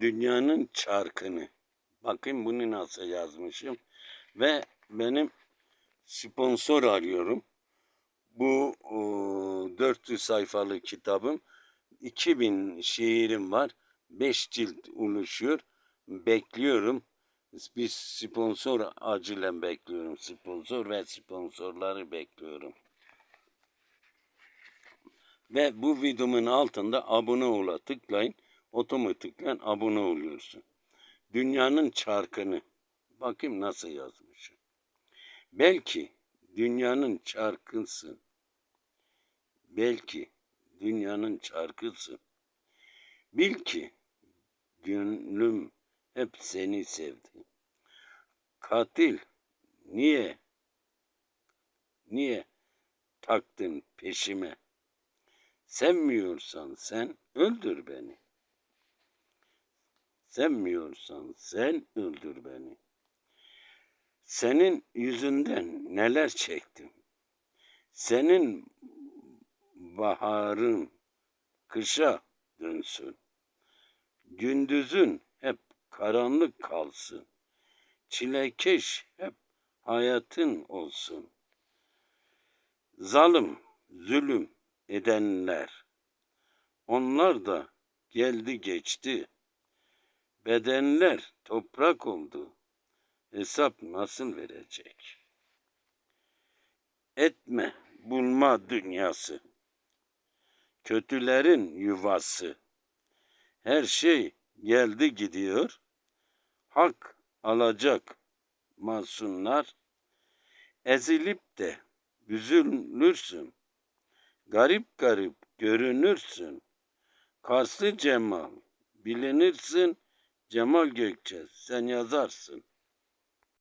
Dünyanın çarkını. Bakın bunu nasıl yazmışım. Ve benim sponsor arıyorum. Bu o, 400 sayfalık kitabım. 2000 şiirim var. 5 cilt oluşuyor. Bekliyorum. Bir sponsor acilen bekliyorum. Sponsor ve sponsorları bekliyorum. Ve bu videomun altında abone ola tıklayın. Otomatikten abone oluyorsun. Dünyanın çarkını. Bakayım nasıl yazmışım. Belki dünyanın çarkısın. Belki dünyanın çarkısın. Bil ki gönlüm hep seni sevdi. Katil niye niye taktın peşime? Sevmiyorsan sen öldür beni. Sevmiyorsan sen öldür beni. Senin yüzünden neler çektim. Senin baharın kışa dönsün. Gündüzün hep karanlık kalsın. Çilekeş hep hayatın olsun. Zalim, zulüm edenler. Onlar da geldi geçti. Bedenler toprak oldu. Hesap nasıl verecek? Etme bulma dünyası. Kötülerin yuvası. Her şey geldi gidiyor. Hak alacak masumlar. Ezilip de üzülürsün. Garip garip görünürsün. Kaslı Cemal bilinirsin. Cemal Gökçe sen yazarsın.